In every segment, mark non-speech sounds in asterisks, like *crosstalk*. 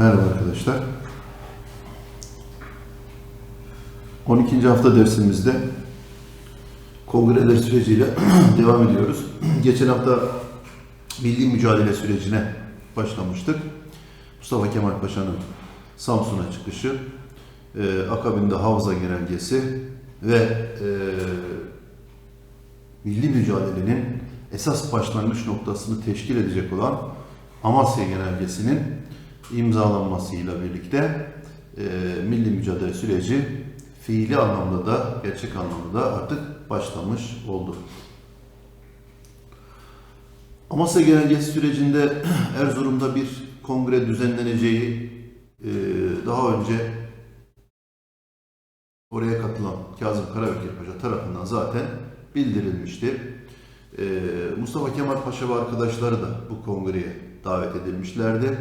Merhaba arkadaşlar. 12. hafta dersimizde kongreler süreciyle *clears throat* devam ediyoruz. *clears throat* Geçen hafta milli mücadele sürecine başlamıştık. Mustafa Kemal Paşa'nın Samsun'a çıkışı, e, akabinde Havza Genelgesi ve e, milli mücadelenin esas başlangıç noktasını teşkil edecek olan Amasya Genelgesi'nin imzalanmasıyla birlikte e, milli mücadele süreci fiili anlamda da gerçek anlamda da artık başlamış oldu. Amasya Genelgesi sürecinde *clears throat* Erzurum'da bir kongre düzenleneceği e, daha önce oraya katılan Kazım Karabekir Paşa tarafından zaten bildirilmişti. Ee, Mustafa Kemal Paşa ve arkadaşları da bu kongreye davet edilmişlerdi.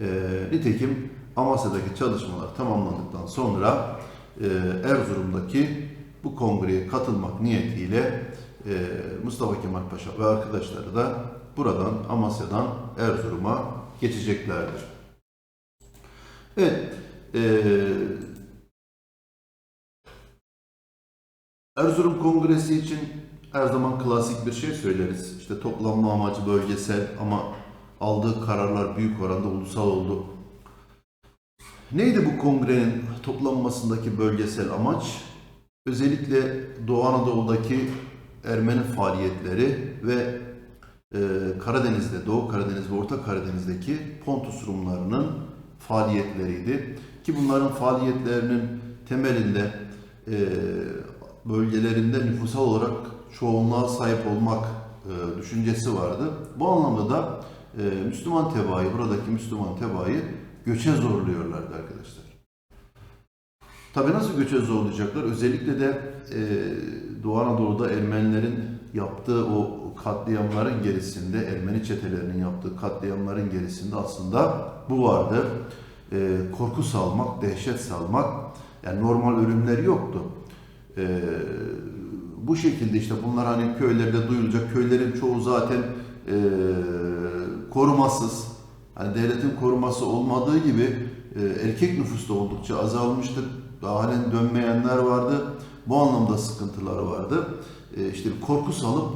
Ee, nitekim Amasya'daki çalışmalar tamamlandıktan sonra e, Erzurum'daki bu kongreye katılmak niyetiyle e, Mustafa Kemal Paşa ve arkadaşları da buradan Amasya'dan Erzurum'a geçeceklerdir. Evet, e, Erzurum Kongresi için her zaman klasik bir şey söyleriz. İşte toplanma amacı bölgesel ama aldığı kararlar büyük oranda ulusal oldu. Neydi bu kongrenin toplanmasındaki bölgesel amaç? Özellikle Doğu Anadolu'daki Ermeni faaliyetleri ve e, Karadeniz'de, Doğu Karadeniz ve Orta Karadeniz'deki Pontus Rumlarının faaliyetleriydi. Ki bunların faaliyetlerinin temelinde e, bölgelerinde nüfusal olarak çoğunluğa sahip olmak e, düşüncesi vardı. Bu anlamda da e, Müslüman tebaayı, buradaki Müslüman tebaayı göçe zorluyorlardı arkadaşlar. Tabi nasıl göçe zorlayacaklar? Özellikle de e, Doğu Anadolu'da Ermenilerin yaptığı o katliamların gerisinde, Ermeni çetelerinin yaptığı katliamların gerisinde aslında bu vardı. E, korku salmak, dehşet salmak, yani normal ölümleri yoktu. Bu şekilde işte bunlar hani köylerde duyulacak. Köylerin çoğu zaten e, korumasız. Hani devletin koruması olmadığı gibi e, erkek nüfus da oldukça azalmıştır. Daha halen dönmeyenler vardı. Bu anlamda sıkıntıları vardı. E, işte korku salıp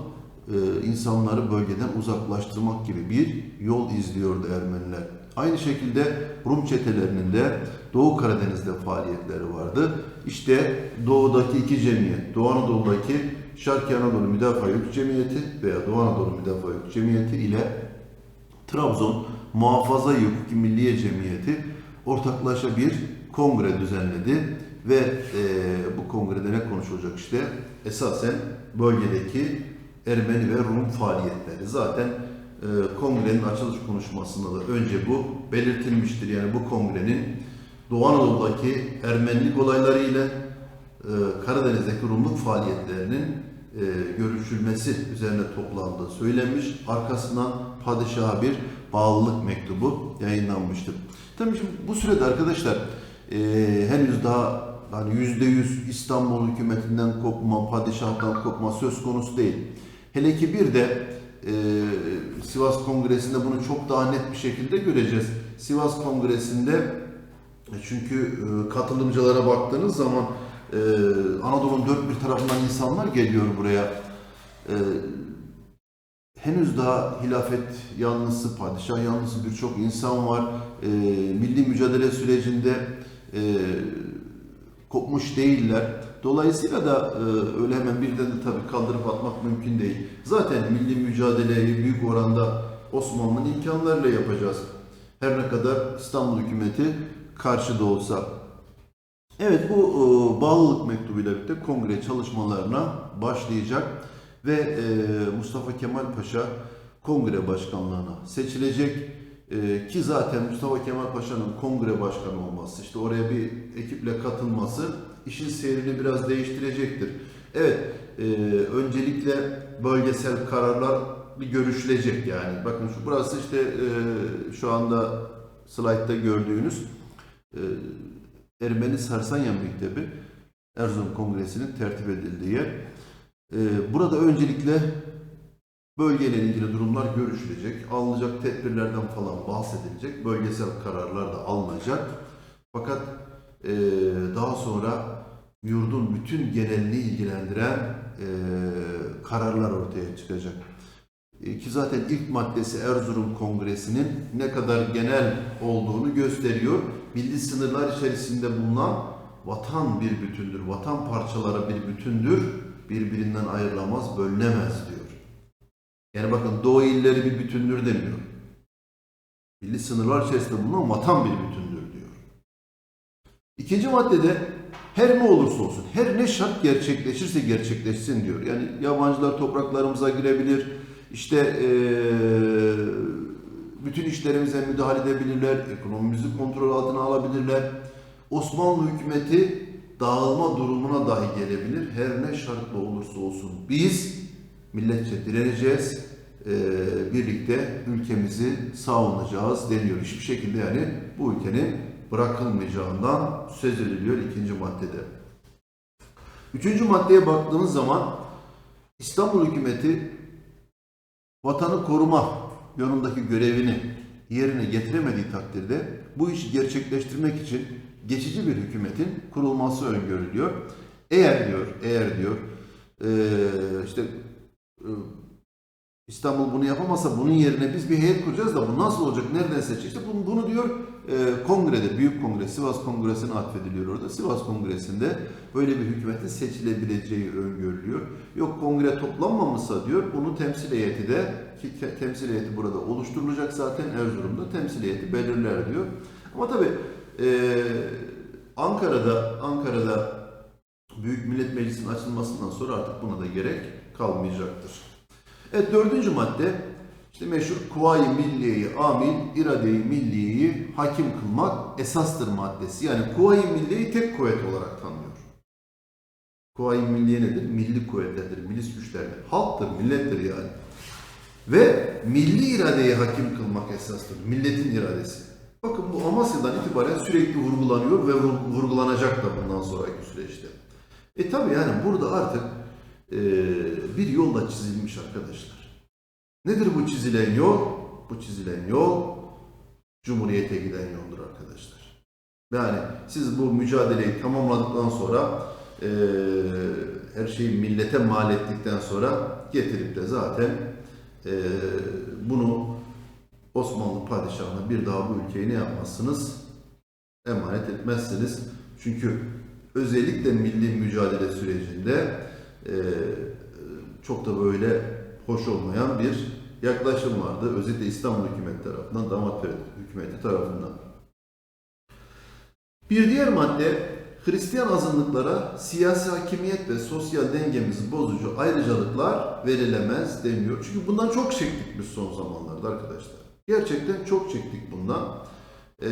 e, insanları bölgeden uzaklaştırmak gibi bir yol izliyordu Ermeniler. Aynı şekilde Rum çetelerinin de Doğu Karadeniz'de faaliyetleri vardı. İşte doğudaki iki cemiyet, Doğu Anadolu'daki Şarkı Anadolu Müdafaa Hukuk Cemiyeti veya Doğu Anadolu Müdafaa Hukuk Cemiyeti ile Trabzon Muhafaza Hukuki Milliye Cemiyeti ortaklaşa bir kongre düzenledi ve e, bu kongrede ne konuşulacak işte esasen bölgedeki Ermeni ve Rum faaliyetleri. Zaten e, kongrenin açılış konuşmasında da önce bu belirtilmiştir. Yani bu kongrenin Doğu Anadolu'daki Ermenilik olayları ile e, Karadeniz'deki Rumluk faaliyetlerinin e, görüşülmesi üzerine toplandığı söylenmiş. Arkasından padişaha bir bağlılık mektubu yayınlanmıştır. Tabii şimdi bu sürede arkadaşlar e, henüz daha yüzde yüz İstanbul hükümetinden kopma, padişahtan kopma söz konusu değil. Hele ki bir de e, Sivas Kongresi'nde bunu çok daha net bir şekilde göreceğiz. Sivas Kongresi'nde e, çünkü e, katılımcılara baktığınız zaman e, Anadolu'nun dört bir tarafından insanlar geliyor buraya. E, henüz daha hilafet yanlısı, padişah yanlısı birçok insan var. E, milli mücadele sürecinde e, kopmuş değiller. Dolayısıyla da e, öyle hemen birden de tabii kaldırıp atmak mümkün değil. Zaten milli mücadeleyi büyük oranda Osmanlı'nın imkanlarıyla yapacağız. Her ne kadar İstanbul hükümeti karşıda olsa. Evet bu e, bağlılık mektubuyla birlikte kongre çalışmalarına başlayacak ve e, Mustafa Kemal Paşa kongre başkanlığına seçilecek. E, ki zaten Mustafa Kemal Paşa'nın kongre başkanı olması, işte oraya bir ekiple katılması işin seyrini biraz değiştirecektir. Evet, e, öncelikle bölgesel kararlar bir görüşülecek yani. Bakın şu burası işte e, şu anda slaytta gördüğünüz e, Ermeni Sarsanyan Mektebi Erzurum Kongresi'nin tertip edildiği yer. E, burada öncelikle Bölgeyle ilgili durumlar görüşülecek, alınacak tedbirlerden falan bahsedilecek, bölgesel kararlar da alınacak. Fakat eee, daha sonra yurdun bütün genelini ilgilendiren eee, kararlar ortaya çıkacak. E, Ki zaten ilk maddesi Erzurum Kongresi'nin ne kadar genel olduğunu gösteriyor. Milli sınırlar içerisinde bulunan vatan bir bütündür, vatan parçaları bir bütündür, birbirinden ayrılamaz, bölünemez diyor. Yani bakın Doğu illeri bir bütündür demiyor. Milli sınırlar içerisinde bulunan vatan bir bütündür diyor. İkinci maddede her ne olursa olsun, her ne şart gerçekleşirse gerçekleşsin diyor. Yani yabancılar topraklarımıza girebilir, işte eee, bütün işlerimize müdahale edebilirler, ekonomimizi kontrol altına alabilirler. Osmanlı hükümeti dağılma durumuna dahi gelebilir. Her ne şartla olursa olsun biz milletçe direneceğiz, eee, birlikte ülkemizi savunacağız deniyor. Hiçbir şekilde yani bu ülkenin bırakılmayacağından söz ediliyor ikinci maddede. Üçüncü maddeye baktığımız zaman İstanbul hükümeti vatanı koruma yolundaki görevini yerine getiremediği takdirde bu işi gerçekleştirmek için geçici bir hükümetin kurulması öngörülüyor. Eğer diyor, eğer diyor işte eee, İstanbul bunu yapamazsa bunun yerine biz bir heyet kuracağız da bu nasıl olacak, nereden seçecek? İşte bunu, bunu diyor e, kongrede, büyük kongre, Sivas Kongresi'ne atfediliyor orada. Sivas Kongresi'nde böyle bir hükümetin seçilebileceği öngörülüyor. Yok kongre toplanmamışsa diyor, bunu temsil heyeti de, ki te- temsil heyeti burada oluşturulacak zaten Erzurum'da temsil heyeti belirler diyor. Ama tabii e, Ankara'da, Ankara'da Büyük Millet Meclisi'nin açılmasından sonra artık buna da gerek kalmayacaktır. Evet dördüncü madde işte meşhur Kuvayi Milliye'yi amil, irade-i milliyeyi hakim kılmak esastır maddesi. Yani Kuvayi Milliye'yi tek kuvvet olarak tanıyor. Kuvayi Milliye nedir? Milli kuvvetlerdir, milis güçlerdir. Halktır, millettir yani. Ve milli iradeyi hakim kılmak esastır. Milletin iradesi. Bakın bu Amasya'dan itibaren sürekli vurgulanıyor ve vur- vurgulanacak da bundan sonraki süreçte. E tabi yani burada artık bir yol da çizilmiş arkadaşlar. Nedir bu çizilen yol? Bu çizilen yol Cumhuriyete giden yoldur arkadaşlar. Yani siz bu mücadeleyi tamamladıktan sonra e, her şeyi millete mal ettikten sonra getirip de zaten e, bunu Osmanlı padişahına bir daha bu ülkeyi ne yapmazsınız? Emanet etmezsiniz. Çünkü özellikle milli mücadele sürecinde e, çok da böyle hoş olmayan bir yaklaşım vardı. Özellikle İstanbul hükümeti tarafından, damat hükümeti tarafından. Bir diğer madde Hristiyan azınlıklara siyasi hakimiyet ve sosyal dengemizi bozucu ayrıcalıklar verilemez deniyor. Çünkü bundan çok çektik biz son zamanlarda arkadaşlar. Gerçekten çok çektik bundan. Ee,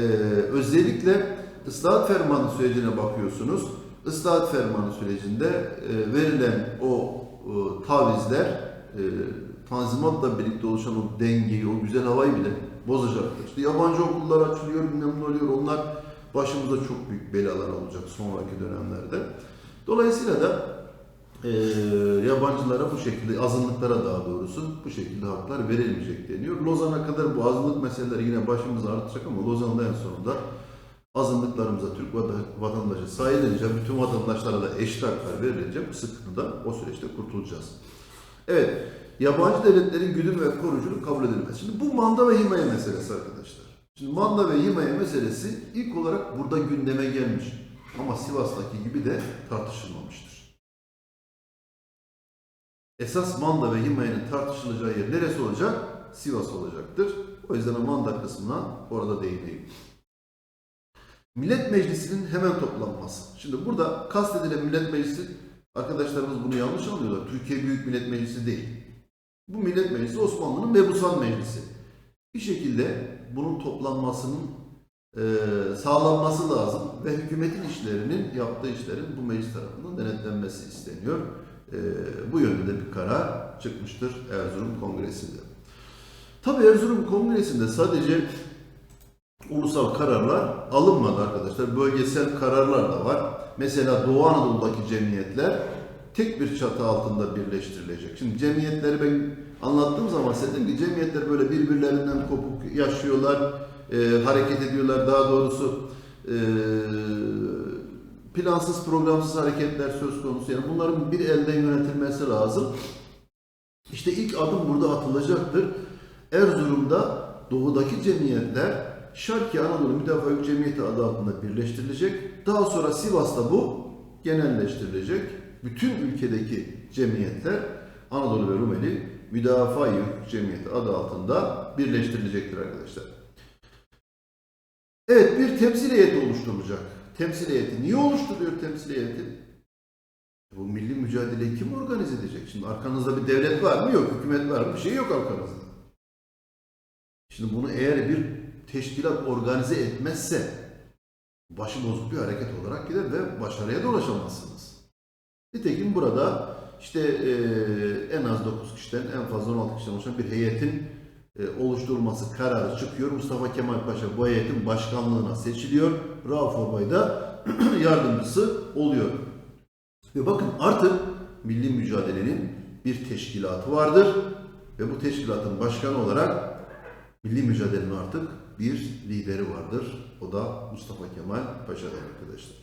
özellikle ıslahat fermanı sürecine bakıyorsunuz. Islahat fermanı sürecinde e, verilen o e, tavizler e, tanzimatla birlikte oluşan o dengeyi, o güzel havayı bile bozacaktır. İşte yabancı okullar açılıyor, bilmem ne oluyor. Onlar başımıza çok büyük belalar olacak sonraki dönemlerde. Dolayısıyla da e, yabancılara bu şekilde, azınlıklara daha doğrusu bu şekilde haklar verilmeyecek deniyor. Lozan'a kadar bu azınlık meseleleri yine başımıza artacak ama Lozan'da en sonunda azınlıklarımıza, Türk vata- vatandaşı sayılınca, bütün vatandaşlara da eşit haklar verilince bu sıkıntıdan o süreçte kurtulacağız. Evet, yabancı devletlerin güdüm ve koruyuculuk kabul edilmez. Şimdi bu manda ve himaye meselesi arkadaşlar. Şimdi manda ve himaye meselesi ilk olarak burada gündeme gelmiş. Ama Sivas'taki gibi de tartışılmamıştır. Esas manda ve himayenin tartışılacağı yer neresi olacak? Sivas olacaktır. O yüzden o manda kısmına orada değineyim. Millet Meclisi'nin hemen toplanması. Şimdi burada kastedilen Millet Meclisi, arkadaşlarımız bunu yanlış anlıyorlar. Türkiye Büyük Millet Meclisi değil. Bu Millet Meclisi Osmanlı'nın mebusan meclisi. Bir şekilde bunun toplanmasının e, sağlanması lazım ve hükümetin işlerinin, yaptığı işlerin bu meclis tarafından denetlenmesi isteniyor. E, bu yönde de bir karar çıkmıştır Erzurum Kongresi'nde. Tabii Erzurum Kongresi'nde sadece ulusal kararlar alınmadı arkadaşlar. Bölgesel kararlar da var. Mesela Doğu Anadolu'daki cemiyetler tek bir çatı altında birleştirilecek. Şimdi cemiyetleri ben anlattığım zaman size dedim ki cemiyetler böyle birbirlerinden kopuk yaşıyorlar, e, hareket ediyorlar daha doğrusu e, plansız programsız hareketler söz konusu. Yani bunların bir elden yönetilmesi lazım. İşte ilk adım burada atılacaktır. Erzurum'da doğudaki cemiyetler Şarki Anadolu Müdafaa Cemiyeti adı altında birleştirilecek. Daha sonra Sivas'ta bu genelleştirilecek. Bütün ülkedeki cemiyetler Anadolu ve Rumeli Müdafaa Hukuk Cemiyeti adı altında birleştirilecektir arkadaşlar. Evet bir temsil heyeti oluşturulacak. Temsil heyeti. Niye oluşturuyor temsil heyeti? Bu milli mücadeleyi kim organize edecek? Şimdi arkanızda bir devlet var mı? Yok. Hükümet var mı? Bir şey yok arkanızda. Şimdi bunu eğer bir teşkilat organize etmezse başı bozuk bir hareket olarak gider ve başarıya da ulaşamazsınız. Nitekim burada işte eee, en az 9 kişiden en fazla 16 kişiden oluşan bir heyetin e, oluşturulması kararı çıkıyor. Mustafa Kemal Paşa bu heyetin başkanlığına seçiliyor. Rauf Orbay da *clears throat* yardımcısı oluyor. Ve bakın artık milli mücadelenin bir teşkilatı vardır. Ve bu teşkilatın başkanı olarak milli mücadelenin artık bir lideri vardır. O da Mustafa Kemal Paşa'dır arkadaşlar.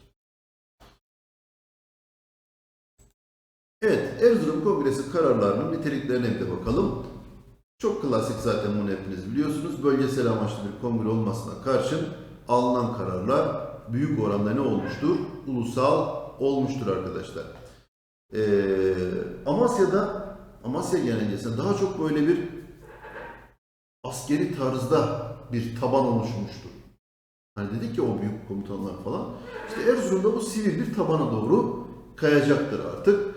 Evet, Erzurum Kongresi kararlarının niteliklerine bir de bakalım. Çok klasik zaten bunu hepiniz biliyorsunuz. Bölgesel amaçlı bir kongre olmasına karşın alınan kararlar büyük oranda ne olmuştur? Ulusal olmuştur arkadaşlar. Ee, Amasya'da, Amasya genelgesinde daha çok böyle bir askeri tarzda bir taban oluşmuştur. Hani dedik ya o büyük komutanlar falan. İşte Erzurum'da bu sivil bir tabana doğru kayacaktır artık.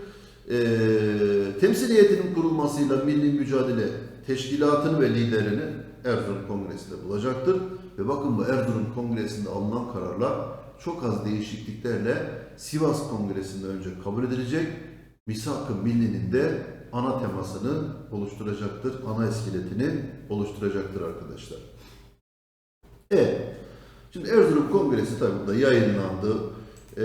Ee, temsil heyetinin kurulmasıyla milli mücadele teşkilatını ve liderini Erzurum Kongresi'nde bulacaktır. Ve bakın bu Erzurum Kongresi'nde alınan kararlar çok az değişikliklerle Sivas Kongresi'nde önce kabul edilecek. Misak-ı Milli'nin de ana temasını oluşturacaktır. Ana iskeletini oluşturacaktır arkadaşlar. Evet. Şimdi Erzurum Kongresi tabi burada yayınlandı. Ee,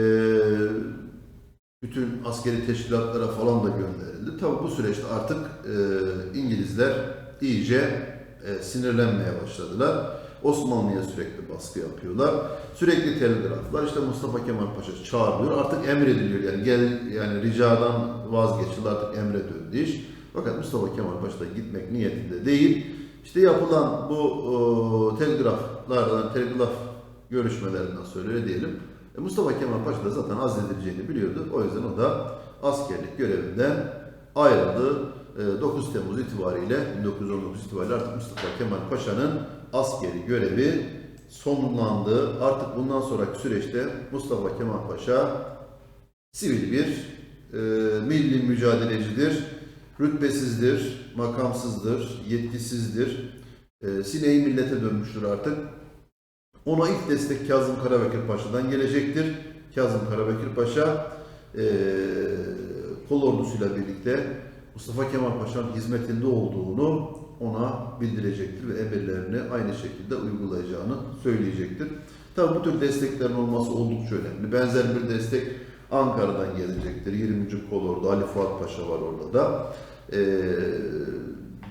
bütün askeri teşkilatlara falan da gönderildi. Tabi bu süreçte artık e, İngilizler iyice e, sinirlenmeye başladılar. Osmanlı'ya sürekli baskı yapıyorlar. Sürekli telgraflar. İşte Mustafa Kemal Paşa çağırılıyor. Artık emrediliyor. Yani gel yani ricadan vazgeçildi. Artık emre döndü iş. Fakat Mustafa Kemal Paşa da gitmek niyetinde değil. İşte yapılan bu o, telgraflardan, telgraf görüşmelerinden sonra öyle diyelim. E, Mustafa Kemal Paşa da zaten azledileceğini biliyordu. O yüzden o da askerlik görevinden ayrıldı. E, 9 Temmuz itibariyle 1919 itibariyle artık Mustafa Kemal Paşa'nın askeri görevi sonlandı. Artık bundan sonraki süreçte Mustafa Kemal Paşa sivil bir e, milli mücadelecidir. Rütbesizdir, makamsızdır, yetkisizdir. E, sineği millete dönmüştür artık. Ona ilk destek Kazım Karabekir Paşa'dan gelecektir. Kazım Karabekir Paşa e, kol ordusuyla birlikte Mustafa Kemal Paşa'nın hizmetinde olduğunu ona bildirecektir ve emirlerini aynı şekilde uygulayacağını söyleyecektir. Tabi bu tür desteklerin olması oldukça önemli. Benzer bir destek Ankara'dan gelecektir. 20. Kolordu Ali Fuat Paşa var orada da. Ee,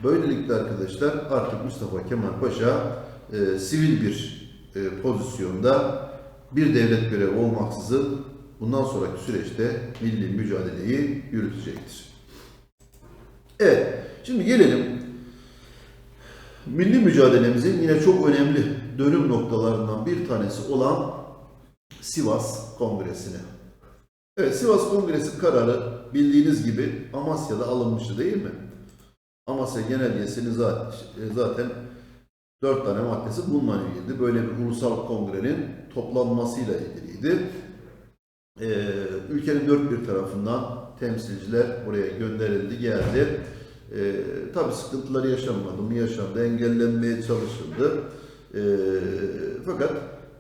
böylelikle arkadaşlar artık Mustafa Kemal Paşa e, sivil bir e, pozisyonda bir devlet görevi olmaksızın bundan sonraki süreçte milli mücadeleyi yürütecektir. Evet, şimdi gelelim milli mücadelemizin yine çok önemli dönüm noktalarından bir tanesi olan Sivas Kongresi'ne. Evet, Sivas Kongresi kararı bildiğiniz gibi Amasya'da alınmıştı değil mi? Amasya Genelgesi'nin zaten, zaten dört tane maddesi bununla ilgiliydi. Böyle bir ulusal kongrenin toplanmasıyla ilgiliydi. Ee, ülkenin dört bir tarafından temsilciler buraya gönderildi, geldi. Ee, tabii sıkıntılar yaşanmadı mı? Yaşandı, engellenmeye çalışıldı. Ee, fakat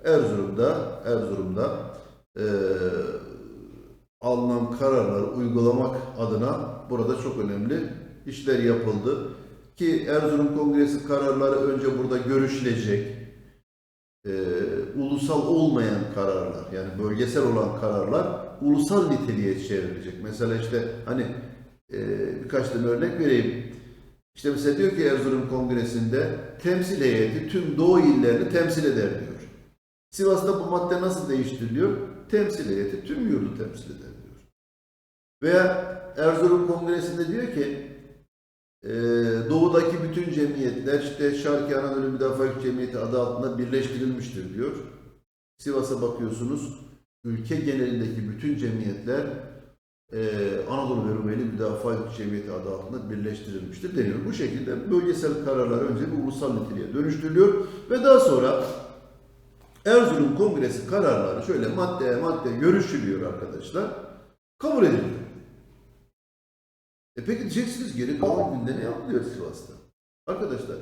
Erzurum'da, Erzurum'da e, alınan kararları uygulamak adına burada çok önemli işler yapıldı. Ki Erzurum Kongresi kararları önce burada görüşülecek. Ee, ulusal olmayan kararlar yani bölgesel olan kararlar ulusal niteliğe çevrilecek. Mesela işte hani e, birkaç tane örnek vereyim. İşte mesela diyor ki Erzurum Kongresi'nde temsil heyeti tüm Doğu illerini temsil eder diyor. Sivas'ta bu madde nasıl değiştiriliyor? Temsil heyeti tüm yurdu temsil eder diyor. Veya Erzurum Kongresi'nde diyor ki e, doğudaki bütün cemiyetler işte Şarkı Anadolu Müdafaa Cemiyeti adı altında birleştirilmiştir diyor. Sivas'a bakıyorsunuz ülke genelindeki bütün cemiyetler e, Anadolu ve Rumeli Müdafaa Cemiyeti adı altında birleştirilmiştir deniyor. Bu şekilde bölgesel kararlar önce bir ulusal niteliğe dönüştürülüyor ve daha sonra Erzurum Kongresi kararları şöyle madde madde görüşülüyor arkadaşlar. Kabul ediliyor. E peki diyeceksiniz geri kalan günde ne yapılıyor Sivas'ta? Arkadaşlar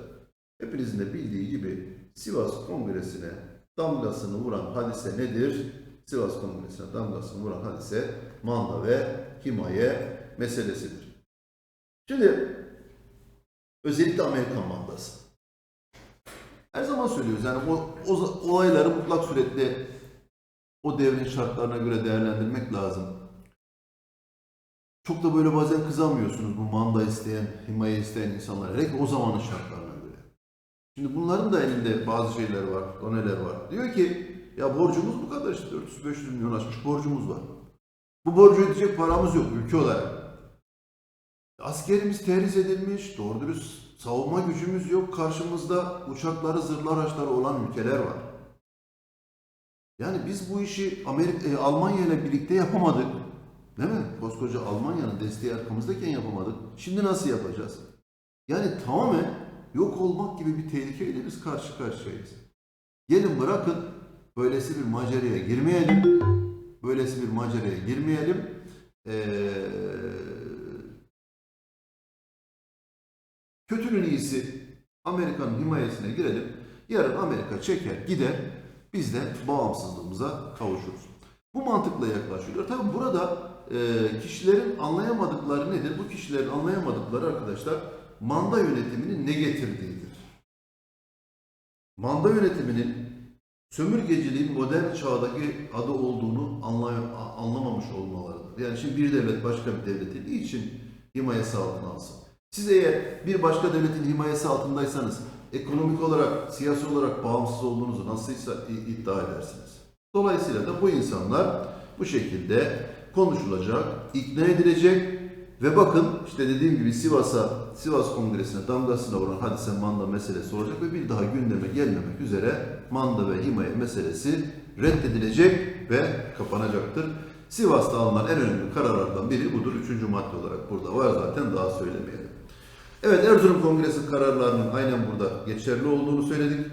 hepinizin de bildiği gibi Sivas Kongresi'ne damgasını vuran hadise nedir? Sivas Kongresi'ne damgasını vuran hadise manda ve himaye meselesidir. Şimdi özellikle Amerikan mandası. Her zaman söylüyoruz yani o, o olayları mutlak suretle o devrin şartlarına göre değerlendirmek lazım. Çok da böyle bazen kızamıyorsunuz bu manda isteyen, himaye isteyen insanlara. Hele o zamanın şartlarına göre. Şimdi bunların da elinde bazı şeyler var, doneler var. Diyor ki ya borcumuz bu kadar işte 400-500 milyon aşmış borcumuz var. Bu borcu ödeyecek paramız yok ülke olarak. Askerimiz terhis edilmiş, doğru dürüst savunma gücümüz yok. Karşımızda uçakları, zırhlı araçları olan ülkeler var. Yani biz bu işi Amerika, e, Almanya ile birlikte yapamadık. Değil mi? Koskoca Almanya'nın desteği arkamızdayken yapamadık. Şimdi nasıl yapacağız? Yani tamamen yok olmak gibi bir tehlikeyle biz karşı karşıyayız. Gelin bırakın böylesi bir maceraya girmeyelim. Böylesi bir maceraya girmeyelim. Ee, kötünün iyisi Amerika'nın himayesine girelim. Yarın Amerika çeker gider. Biz de bağımsızlığımıza kavuşuruz. Bu mantıkla yaklaşıyorlar. Tabi burada e, kişilerin anlayamadıkları nedir? Bu kişilerin anlayamadıkları arkadaşlar manda yönetiminin ne getirdiğidir. Manda yönetiminin sömürgeciliğin modern çağdaki adı olduğunu anlay- anlamamış olmalarıdır. Yani şimdi bir devlet başka bir devletin için himayesi altına alsın. Siz eğer bir başka devletin himayesi altındaysanız ekonomik olarak, siyasi olarak bağımsız olduğunuzu nasılsa iddia edersiniz. Dolayısıyla da bu insanlar bu şekilde konuşulacak, ikna edilecek ve bakın işte dediğim gibi Sivas'a, Sivas Kongresi'ne damgasına vuran hadise manda meselesi olacak ve bir daha gündeme gelmemek üzere manda ve himaye meselesi reddedilecek ve kapanacaktır. Sivas'ta alınan en önemli kararlardan biri budur. Üçüncü madde olarak burada var zaten daha söylemeyelim. Evet Erzurum Kongresi kararlarının aynen burada geçerli olduğunu söyledik.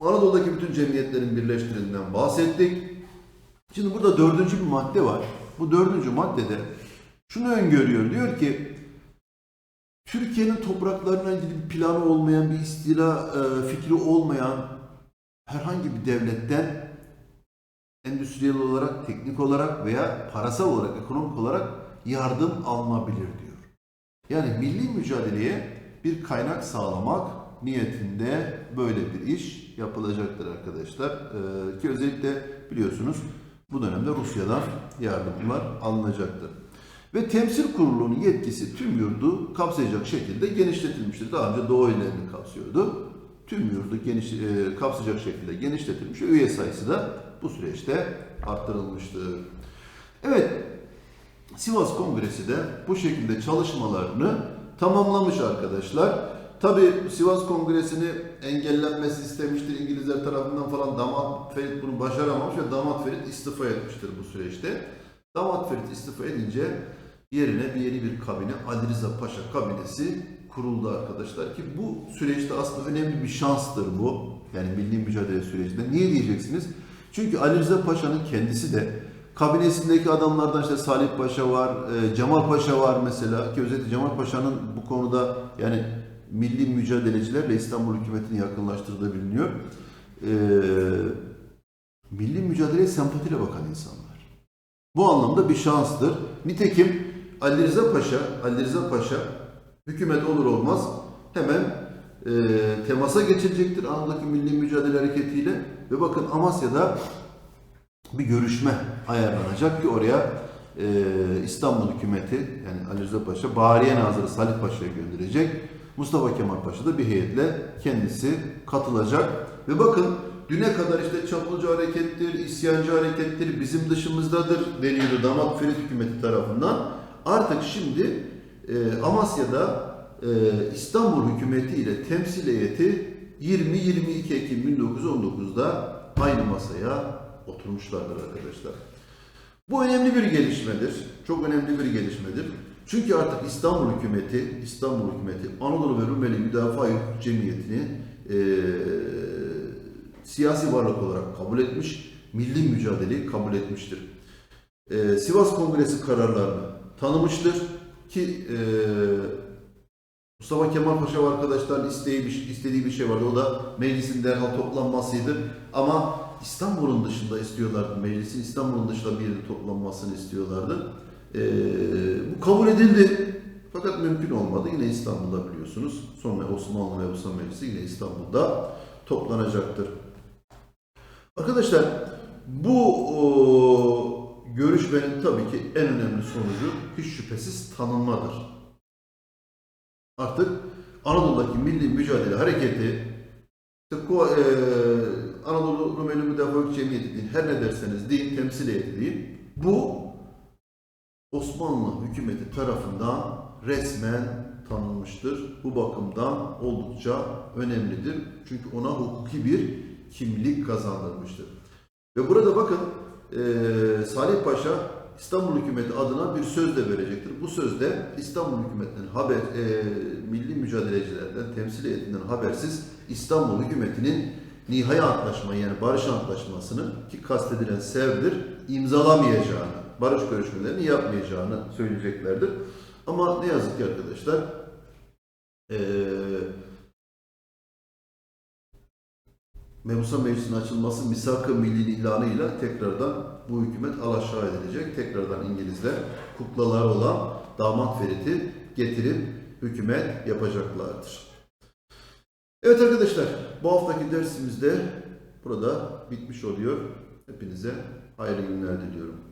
Anadolu'daki bütün cemiyetlerin birleştirildiğinden bahsettik. Şimdi burada dördüncü bir madde var. Bu dördüncü maddede şunu öngörüyor. Diyor ki Türkiye'nin topraklarına ilgili bir planı olmayan, bir istila e, fikri olmayan herhangi bir devletten endüstriyel olarak, teknik olarak veya parasal olarak, ekonomik olarak yardım alınabilir diyor. Yani milli mücadeleye bir kaynak sağlamak niyetinde böyle bir iş yapılacaktır arkadaşlar. Ee, ki özellikle biliyorsunuz bu dönemde Rusya'dan yardımlar alınacaktır. Ve temsil kurulunun yetkisi tüm yurdu kapsayacak şekilde genişletilmiştir. Daha önce Doğu illerini kapsıyordu. Tüm yurdu geniş, e, kapsayacak şekilde genişletilmiş. Üye sayısı da bu süreçte arttırılmıştır. Evet, Sivas Kongresi de bu şekilde çalışmalarını tamamlamış arkadaşlar. Tabi Sivas Kongresi'ni engellenmesi istemiştir İngilizler tarafından falan. Damat Ferit bunu başaramamış ve Damat Ferit istifa etmiştir bu süreçte. Damat Ferit istifa edince yerine bir yeni bir kabine Ali Rıza Paşa kabinesi kuruldu arkadaşlar ki bu süreçte aslında önemli bir şanstır bu. Yani milli mücadele sürecinde. Niye diyeceksiniz? Çünkü Ali Rıza Paşa'nın kendisi de kabinesindeki adamlardan işte Salih Paşa var, e, Cemal Paşa var mesela ki özellikle Cemal Paşa'nın bu konuda yani milli mücadelecilerle İstanbul hükümetini yakınlaştırdığı biliniyor. E, milli mücadeleye sempatiyle bakan insanlar. Bu anlamda bir şanstır. Nitekim Ali Rıza Paşa, Ali Rıza Paşa hükümet olur olmaz hemen e, temasa geçilecektir Anadolu'daki milli mücadele hareketiyle ve bakın Amasya'da bir görüşme ayarlanacak ki oraya e, İstanbul hükümeti yani Ali Rıza Paşa Bahriye Nazırı Salih Paşa'ya gönderecek. Mustafa Kemal Paşa da bir heyetle kendisi katılacak. Ve bakın düne kadar işte çapulcu harekettir, isyancı harekettir, bizim dışımızdadır deniyordu damat Ferit hükümeti tarafından. Artık şimdi e, Amasya'da e, İstanbul hükümeti ile temsil heyeti 20-22 Ekim 1919'da aynı masaya oturmuşlardır arkadaşlar. Bu önemli bir gelişmedir. Çok önemli bir gelişmedir. Çünkü artık İstanbul hükümeti, İstanbul hükümeti Anadolu ve Rumeli Müdafaa Hukuk Cemiyeti'ni eee, siyasi varlık olarak kabul etmiş, milli mücadeleyi kabul etmiştir. Eee, Sivas Kongresi kararlarını tanımıştır ki eee, Mustafa Kemal Paşa ve arkadaşların isteği bir, istediği bir şey vardı. O da meclisin derhal toplanmasıydı. Ama İstanbul'un dışında istiyorlardı. Meclisin İstanbul'un dışında bir yerde toplanmasını istiyorlardı. Ee, bu kabul edildi. Fakat mümkün olmadı. Yine İstanbul'da biliyorsunuz. Sonra Osmanlı ve Osmanlı Meclisi yine İstanbul'da toplanacaktır. Arkadaşlar bu o, görüşmenin tabii ki en önemli sonucu hiç şüphesiz tanınmadır. Artık Anadolu'daki milli mücadele hareketi eee, Anadolu Rumeli Müdafaa Cemiyeti deyin, her ne derseniz deyin, temsil deyin. Bu Osmanlı hükümeti tarafından resmen tanınmıştır. Bu bakımdan oldukça önemlidir. Çünkü ona hukuki bir kimlik kazandırmıştır. Ve burada bakın eee, Salih Paşa İstanbul hükümeti adına bir söz de verecektir. Bu sözde İstanbul hükümetinden haber, eee, milli mücadelecilerden, temsil heyetinden habersiz İstanbul hükümetinin nihai antlaşma yani barış antlaşmasını ki kastedilen sevdir imzalamayacağını, barış görüşmelerini yapmayacağını söyleyeceklerdir. Ama ne yazık ki arkadaşlar eee Mebusa Meclisi'nin açılması misak-ı millinin ilanıyla tekrardan bu hükümet alaşağı edilecek. Tekrardan İngilizler kuklalar olan damat Ferit'i getirip hükümet yapacaklardır. Evet arkadaşlar bu haftaki dersimizde burada bitmiş oluyor. Hepinize hayırlı günler diliyorum.